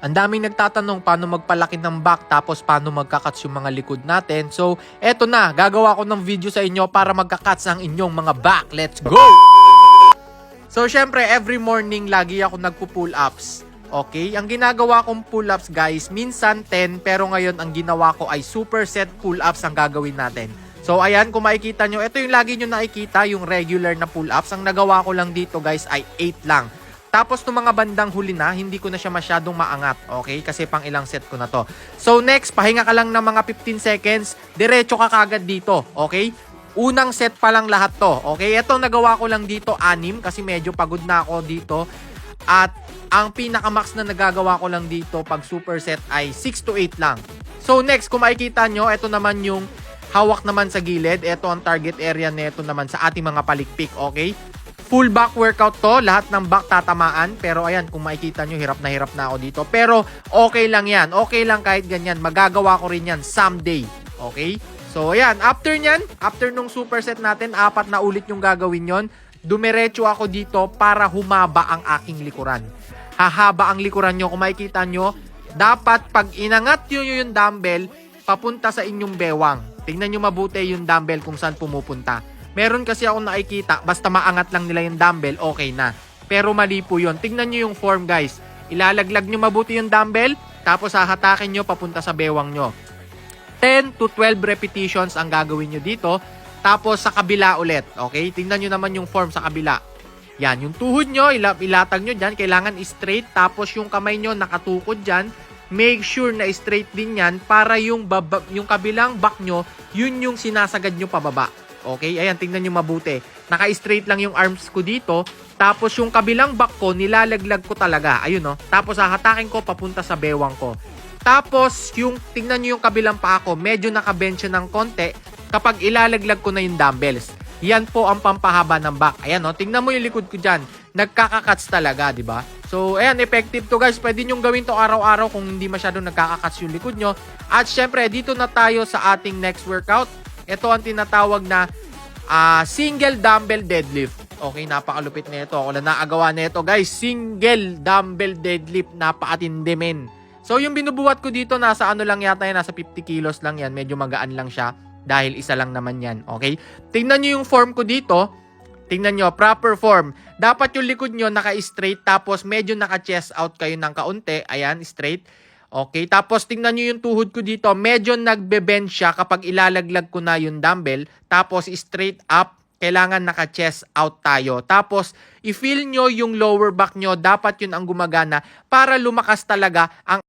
Ang daming nagtatanong paano magpalaki ng back tapos paano magkakats yung mga likod natin. So, eto na, gagawa ko ng video sa inyo para magkakats ang inyong mga back. Let's go! So, syempre, every morning, lagi ako nagpo-pull ups. Okay? Ang ginagawa kong pull ups, guys, minsan 10, pero ngayon ang ginawa ko ay superset pull ups ang gagawin natin. So, ayan, kung makikita nyo, ito yung lagi nyo nakikita, yung regular na pull ups. Ang nagawa ko lang dito, guys, ay 8 lang. Tapos, nung mga bandang huli na, hindi ko na siya masyadong maangat. Okay? Kasi pang ilang set ko na to. So, next, pahinga ka lang ng mga 15 seconds. Diretso ka kagad dito. Okay? Unang set pa lang lahat to. Okay? Ito, nagawa ko lang dito, anim. Kasi medyo pagod na ako dito. At ang pinaka-max na nagagawa ko lang dito pag superset ay 6 to 8 lang. So next, kung makikita nyo, ito naman yung hawak naman sa gilid. Ito ang target area nito naman sa ating mga palikpik, okay? Full back workout to, lahat ng back tatamaan. Pero ayan, kung makikita nyo, hirap na hirap na ako dito. Pero okay lang yan, okay lang kahit ganyan. Magagawa ko rin yan someday, okay? So ayan, after nyan, after nung superset natin, apat na ulit yung gagawin yon dumiretso ako dito para humaba ang aking likuran. Hahaba ang likuran nyo. Kung makikita nyo, dapat pag inangat nyo yung dumbbell, papunta sa inyong bewang. Tingnan nyo mabuti yung dumbbell kung saan pumupunta. Meron kasi ako nakikita, basta maangat lang nila yung dumbbell, okay na. Pero mali po yun. Tingnan nyo yung form guys. Ilalaglag nyo mabuti yung dumbbell, tapos hahatakin nyo papunta sa bewang nyo. 10 to 12 repetitions ang gagawin nyo dito. Tapos sa kabila ulit. Okay? Tingnan nyo naman yung form sa kabila. Yan, yung tuhod nyo, ila- ilatag nyo dyan. Kailangan straight. Tapos yung kamay nyo nakatukod dyan. Make sure na straight din yan para yung, baba, yung kabilang back nyo, yun yung sinasagad nyo pababa. Okay? Ayan, tingnan nyo mabuti. Naka-straight lang yung arms ko dito. Tapos yung kabilang back ko, nilalaglag ko talaga. Ayun, no? Tapos hahatakin ko papunta sa bewang ko. Tapos, yung, tingnan nyo yung kabilang paa ko, medyo nakabench ng konti kapag ilalaglag ko na yung dumbbells. Yan po ang pampahaba ng back. Ayan, no? tingnan mo yung likod ko dyan. Nagkakakats talaga, di ba? So, ayan, effective to guys. Pwede nyo gawin to araw-araw kung hindi masyadong nagkakakats yung likod nyo. At syempre, dito na tayo sa ating next workout. Ito ang tinatawag na ah, single dumbbell deadlift. Okay, napakalupit na ito. Ako lang naagawa na ito, guys. Single dumbbell deadlift. Napakatindi, men. So, yung binubuhat ko dito, nasa ano lang yata yan, nasa 50 kilos lang yan. Medyo magaan lang siya dahil isa lang naman yan. Okay? Tingnan nyo yung form ko dito. Tingnan nyo, proper form. Dapat yung likod nyo naka-straight tapos medyo naka-chest out kayo ng kaunti. Ayan, straight. Okay, tapos tingnan nyo yung tuhod ko dito. Medyo nagbe-bend siya kapag ilalaglag ko na yung dumbbell. Tapos straight up, kailangan naka-chest out tayo. Tapos, i-feel nyo yung lower back nyo. Dapat yun ang gumagana para lumakas talaga ang